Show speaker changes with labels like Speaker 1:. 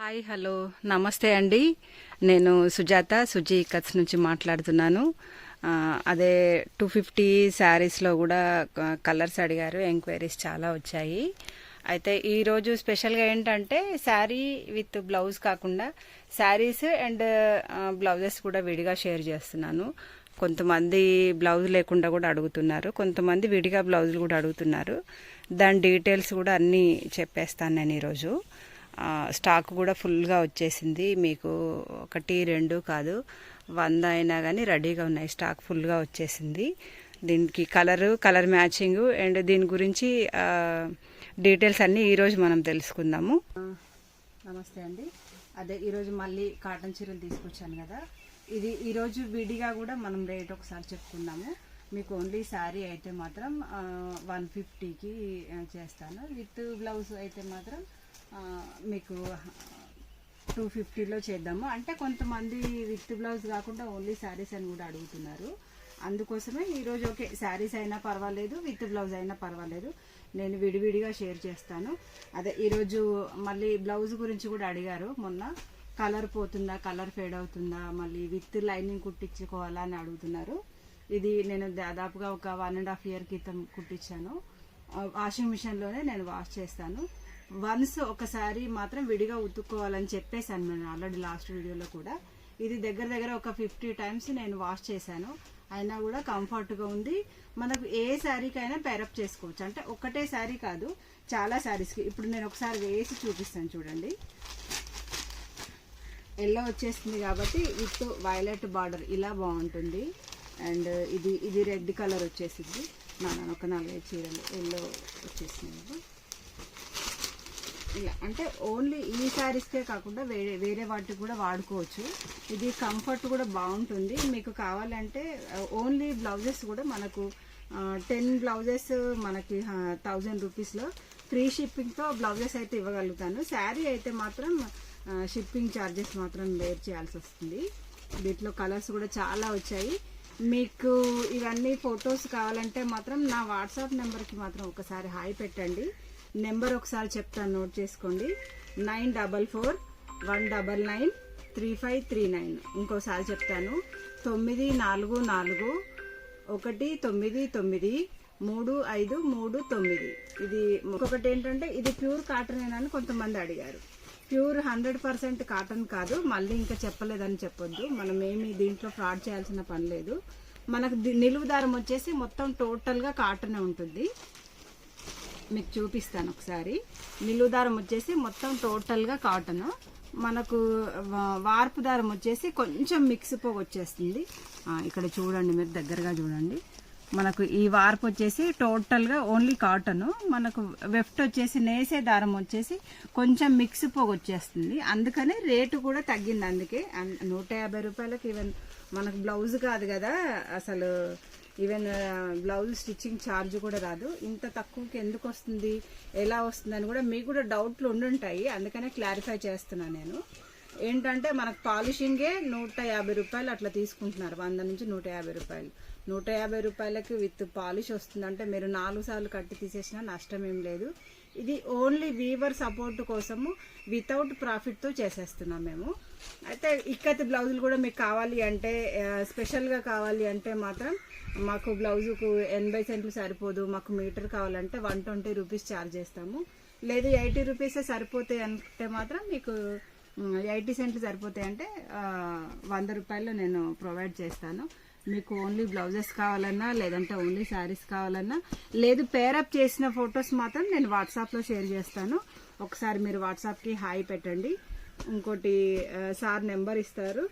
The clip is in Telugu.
Speaker 1: Hi hello. నమస్తే అండి. నేను సుజాత సుజీ కట్స్ నుంచి మాట్లాడుతున్నాను. అదే టూ ఫిఫ్టీ శారీస్లో కూడా కలర్స్ అడిగారు. ఎంక్వైరీస్ చాలా వచ్చాయి. అయితే ఈరోజు స్పెషల్గా ఏంటంటే శారీ విత్ బ్లౌజ్ కాకుండా శారీస్ అండ్ బ్లౌజెస్ కూడా విడిగా షేర్ చేస్తున్నాను. కొంతమంది బ్లౌజ్ లేకుండా కూడా అడుగుతున్నారు. కొంతమంది విడిగా బ్లౌజులు కూడా అడుగుతున్నారు. దాని డీటెయిల్స్ కూడా అన్నీ చెప్పేస్తాను నేను ఈరోజు. స్టాక్ కూడా ఫుల్గా వచ్చేసింది. మీకు ఒకటి రెండు కాదు వంద అయినా కానీ రెడీగా ఉన్నాయి. స్టాక్ ఫుల్గా వచ్చేసింది. దీనికి కలరు కలర్ మ్యాచింగ్ అండ్ దీని గురించి డీటెయిల్స్ అన్నీ ఈరోజు మనం తెలుసుకుందాము. నమస్తే అండి. అదే ఈరోజు మళ్ళీ కాటన్ చీరలు తీసుకొచ్చాను కదా. ఇది ఈరోజు విడిగా కూడా మనం రేట్ ఒకసారి చెప్పుకుందాము. మీకు ఓన్లీ శారీ అయితే మాత్రం వన్ ఫిఫ్టీకి చేస్తాను. విత్ బ్లౌజ్ అయితే మాత్రం మీకు టూ ఫిఫ్టీలో చేద్దాము. అంటే కొంతమంది విత్ బ్లౌజ్ కాకుండా ఓన్లీ శారీస్ అని కూడా అడుగుతున్నారు. అందుకోసమే ఈరోజు ఓకే శారీస్ అయినా పర్వాలేదు విత్ బ్లౌజ్ అయినా పర్వాలేదు. నేను విడివిడిగా షేర్ చేస్తాను. అదే ఈరోజు మళ్ళీ బ్లౌజ్ గురించి కూడా అడిగారు మొన్న. కలర్ పోతుందా కలర్ ఫేడ్ అవుతుందా మళ్ళీ విత్ లైనింగ్ కుట్టించుకోవాలా అని అడుగుతున్నారు. ఇది నేను దాదాపుగా ఒక వన్ అండ్ హాఫ్ ఇయర్ క్రితం కుట్టించాను. వాషింగ్ మిషన్లోనే నేను వాష్ చేస్తాను. వన్స్ ఒకసారి మాత్రం విడిగా ఉతుక్కోవాలని చెప్పేశాను నేను ఆల్రెడీ లాస్ట్ వీడియోలో కూడా. ఇది దగ్గర దగ్గర ఒక ఫిఫ్టీ టైమ్స్ నేను వాష్ చేశాను. అయినా కూడా కంఫర్ట్గా ఉంది. మనకు ఏ శారీకైనా పేరప్ చేసుకోవచ్చు. అంటే ఒకటే శారీ కాదు చాలా శారీస్కి ఇప్పుడు నేను ఒకసారి వేసి చూపిస్తాను చూడండి. ఎల్లో వచ్చేస్తుంది కాబట్టి విత్ వైలెట్ బార్డర్ ఇలా బాగుంటుంది. అండ్ ఇది ఇది రెడ్ కలర్ వచ్చేసింది. నాన్న ఒక నాలుగైదు చీరలు ఎల్లో వచ్చేసింది ఇలా అంటే ఓన్లీ ఈ శారీస్కే కాకుండా వేరే వేరే వాటికి కూడా వాడుకోవచ్చు. ఇది కంఫర్ట్ కూడా బాగుంటుంది. మీకు కావాలంటే uh, ఓన్లీ బ్లౌజెస్ కూడా మనకు uh, టెన్ బ్లౌజెస్ మనకి థౌజండ్ రూపీస్లో ఫ్రీ షిప్పింగ్తో బ్లౌజెస్ అయితే ఇవ్వగలుగుతాను. శారీ అయితే మాత్రం uh, షిప్పింగ్ ఛార్జెస్ మాత్రం వేర్ చేయాల్సి వస్తుంది. వీటిలో కలర్స్ కూడా చాలా వచ్చాయి. మీకు ఇవన్నీ ఫొటోస్ కావాలంటే మాత్రం నా వాట్సాప్ నెంబర్కి మాత్రం ఒకసారి హాయ్ పెట్టండి. నెంబర్ ఒకసారి చెప్తాను నోట్ చేసుకోండి. Nine double four one double nine three five three nine. ఇంకోసారి చెప్తాను. తొమ్మిది నాలుగు నాలుగు ఒకటి తొమ్మిది తొమ్మిది మూడు ఐదు మూడు తొమ్మిది. ఇది ఇంకొకటి ఏంటంటే ఇది ప్యూర్ కాటన్ అని కొంతమంది అడిగారు. ప్యూర్ హండ్రెడ్ పర్సెంట్ కాటన్ కాదు మళ్ళీ ఇంకా చెప్పలేదని చెప్పొద్దు. మనం ఏమి దీంట్లో ఫ్రాడ్ చేయాల్సిన పని లేదు. మనకు నిలువు దారం వచ్చేసి మొత్తం టోటల్గా కాటనే ఉంటుంది. మీకు చూపిస్తాను ఒకసారి. నిలువు దారం వచ్చేసి మొత్తం టోటల్గా కాటన్. మనకు వార్పు దారం వచ్చేసి కొంచెం మిక్స్ పోగొచ్చేస్తుంది. ఇక్కడ చూడండి మీరు దగ్గరగా చూడండి. మనకు ఈ వార్ప్ వచ్చేసి టోటల్గా ఓన్లీ కాటన్ మనకు వెఫ్ట్ వచ్చేసి నేసే దారం వచ్చేసి కొంచెం మిక్స్ పోగు వచ్చేస్తుంది. అందుకనే రేటు కూడా తగ్గింది అందుకే. నూట యాభై రూపాయలకి ఈవెన్ మనకు బ్లౌజ్ కాదు కదా అసలు ఈవెన్ బ్లౌజ్ స్టిచ్చింగ్ ఛార్జ్ కూడా రాదు. ఇంత తక్కువకి ఎందుకు వస్తుంది? ఎలా వస్తుందని కూడా మీకు కూడా డౌట్లు ఉండుంటాయి. అందుకనే క్లారిఫై చేస్తున్నాను నేను. ఏంటంటే మనకు పాలిషింగే నూట యాభై రూపాయలు అట్లా తీసుకుంటున్నారు. వంద నుంచి నూట యాభై రూపాయలు. నూట యాభై రూపాయలకి విత్ పాలిష్ వస్తుందంటే మీరు నాలుగు సార్లు కట్టి తీసేసినా నష్టం ఏం లేదు. ఇది ఓన్లీ వీవర్ సపోర్ట్ కోసము వితౌట్ ప్రాఫిట్తో చేసేస్తున్నాం మేము. అయితే ఇక్కత్ బ్లౌజులు కూడా మీకు కావాలి అంటే స్పెషల్గా కావాలి అంటే మాత్రం మాకు బ్లౌజుకు ఎనభై సెంట్లు సరిపోదు. మాకు మీటర్ కావాలంటే వన్ ట్వంటీ రూపీస్ ఛార్జ్ చేస్తాము. లేదు ఎయిటీ రూపీసే సరిపోతాయి అంటే మాత్రం మీకు ఎయిటీ సెంట్లు సరిపోతాయి అంటే వంద రూపాయలు నేను ప్రొవైడ్ చేస్తాను. మీకు ఓన్లీ బ్లౌజెస్ కావాలన్నా లేదంటే ఓన్లీ శారీస్ కావాలన్నా లేదు పేరప్ చేసిన ఫొటోస్ మాత్రం నేను వాట్సాప్లో షేర్ చేస్తాను. ఒకసారి మీరు వాట్సాప్కి హాయ్ పెట్టండి. ఇంకోటి సార్ నెంబర్ ఇస్తారు.